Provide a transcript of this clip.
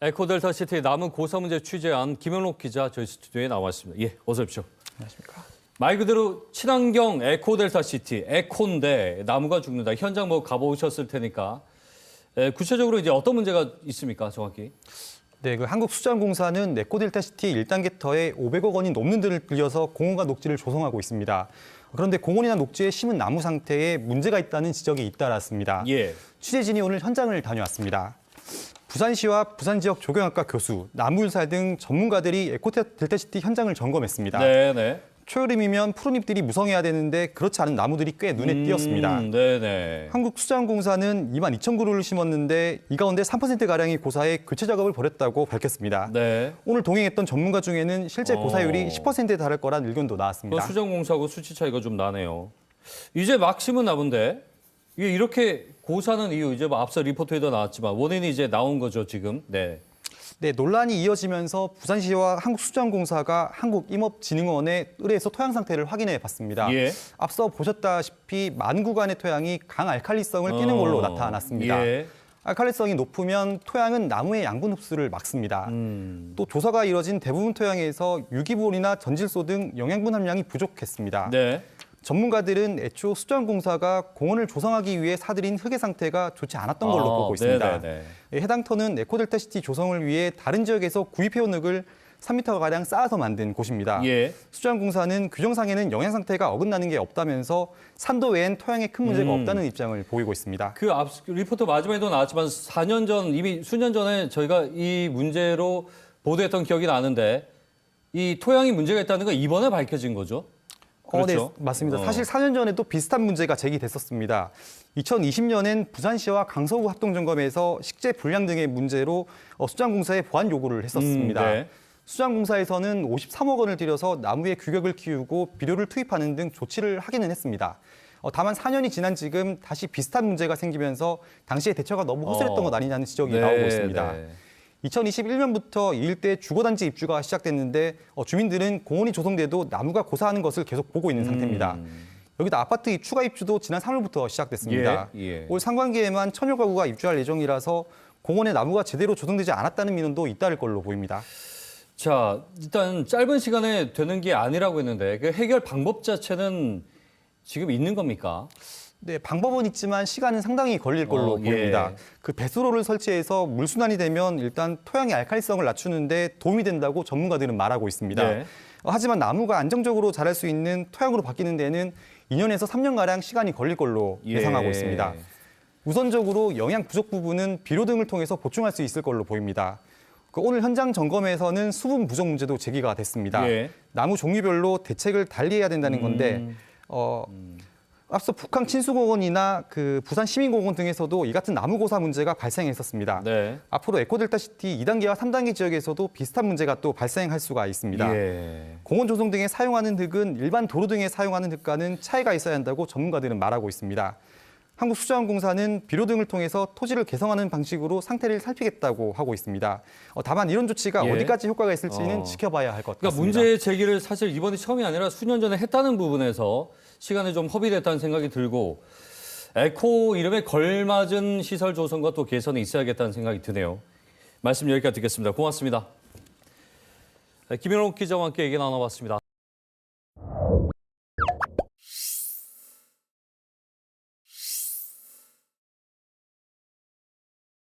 에코델타 시티 남은 고사 문제 취재한 김영록 기자 저희 스튜디오에 나와 있습니다. 예, 어서 오십시오. 안녕하십니까. 말 그대로 친환경 에코델타 시티 에코인데 나무가 죽는다. 현장 뭐 가보셨을 테니까 에, 구체적으로 이제 어떤 문제가 있습니까, 정확히? 네, 그 한국수자원공사는 네코델타 시티 1단계 터에 500억 원이 넘는 데를 빌려서 공원과 녹지를 조성하고 있습니다. 그런데 공원이나 녹지에 심은 나무 상태에 문제가 있다는 지적이 잇따랐습니다. 예. 취재진이 오늘 현장을 다녀왔습니다. 부산시와 부산 지역 조경학과 교수, 나무일살 등 전문가들이 에코델타시티 현장을 점검했습니다. 네, 네. 초여름이면 푸른 잎들이 무성해야 되는데 그렇지 않은 나무들이 꽤 눈에 띄었습니다. 음, 네, 네. 한국수자원공사는 2만 2천 그루를 심었는데 이 가운데 3%가량이 고사해 교체 작업을 벌였다고 밝혔습니다. 네. 오늘 동행했던 전문가 중에는 실제 어. 고사율이 10%에 달할 거란 의견도 그 나왔습니다. 수정공사하고 수치 차이가 좀 나네요. 이제 막 심은 나무인데 이게 이렇게 고사는 이유 이제 뭐 앞서 리포트에도 나왔지만 원인이 이제 나온 거죠 지금. 네. 네, 논란이 이어지면서 부산시와 한국수자원공사가 한국임업진흥원에 의뢰해서 토양 상태를 확인해 봤습니다. 예. 앞서 보셨다시피 만 구간의 토양이 강 알칼리성을 띠는 걸로 어, 나타났습니다. 예. 알칼리성이 높으면 토양은 나무의 양분 흡수를 막습니다. 음. 또 조사가 이뤄진 대부분 토양에서 유기물이나 전질소 등 영양분 함량이 부족했습니다. 네. 전문가들은 애초 수자원공사가 공원을 조성하기 위해 사들인 흙의 상태가 좋지 않았던 걸로 아, 보고 있습니다. 네네네. 예, 해당 터는 에코델타시티 조성을 위해 다른 지역에서 구입해온 흙을 3m가량 쌓아서 만든 곳입니다. 예. 수자원공사는 규정상에는 영양 상태가 어긋나는 게 없다면서 산도 외엔 토양에 큰 문제가 음. 없다는 입장을 보이고 있습니다. 그 앞 리포트 마지막에도 나왔지만 4년 전 이미 수년 전에 저희가 이 문제로 보도했던 기억이 나는데 이 토양이 문제가 있다는 건 이번에 밝혀진 거죠. 어, 그렇죠. 네, 맞습니다. 어. 사실 4년 전에도 비슷한 문제가 제기됐었습니다. 2020년엔 부산시와 강서구 합동점검에서 식재 불량 등의 문제로 어, 수장공사에 보완 요구를 했었습니다. 음, 네. 수장공사에서는 53억 원을 들여서 나무의 규격을 키우고 비료를 투입하는 등 조치를 하기는 했습니다. 어, 다만 4년이 지난 지금 다시 비슷한 문제가 생기면서 당시의 대처가 너무 허술했던 어. 것 아니냐는 지적이 네, 나오고 있습니다. 네. 2021년부터 이 일대 주거단지 입주가 시작됐는데 어, 주민들은 공원이 조성돼도 나무가 고사하는 것을 계속 보고 있는 상태입니다. 음. 여기다 아파트 입 추가 입주도 지난 3월부터 시작됐습니다. 예, 예. 올 상반기에만 천여 가구가 입주할 예정이라서 공원에 나무가 제대로 조성되지 않았다는 민원도 잇따를 걸로 보입니다. 자, 일단 짧은 시간에 되는 게 아니라고 했는데 그 해결 방법 자체는 지금 있는 겁니까? 네, 방법은 있지만 시간은 상당히 걸릴 걸로 어, 보입니다. 예. 그 배수로를 설치해서 물순환이 되면 일단 토양의 알칼리성을 낮추는데 도움이 된다고 전문가들은 말하고 있습니다. 네. 어, 하지만 나무가 안정적으로 자랄 수 있는 토양으로 바뀌는 데는 2년에서 3년가량 시간이 걸릴 걸로 예. 예상하고 있습니다. 우선적으로 영양 부족 부분은 비료 등을 통해서 보충할 수 있을 걸로 보입니다. 그 오늘 현장 점검에서는 수분 부족 문제도 제기가 됐습니다. 예. 나무 종류별로 대책을 달리해야 된다는 건데 음. 어, 앞서 북한 친수공원이나 그 부산 시민공원 등에서도 이 같은 나무 고사 문제가 발생했었습니다. 네. 앞으로 에코델타시티 2단계와 3단계 지역에서도 비슷한 문제가 또 발생할 수가 있습니다. 예. 공원 조성 등에 사용하는 흙은 일반 도로 등에 사용하는 흙과는 차이가 있어야 한다고 전문가들은 말하고 있습니다. 한국수자원공사는 비료 등을 통해서 토지를 개성하는 방식으로 상태를 살피겠다고 하고 있습니다. 어, 다만 이런 조치가 예. 어디까지 효과가 있을지는 어. 지켜봐야 할것 그러니까 같습니다. 문제 제기를 사실 이번이 처음이 아니라 수년 전에 했다는 부분에서 시간이 좀 허비됐다는 생각이 들고 에코 이름에 걸맞은 시설 조성과 또 개선이 있어야겠다는 생각이 드네요. 말씀 여기까지 듣겠습니다. 고맙습니다. 김현옥 기자와 함께 얘기 나눠봤습니다.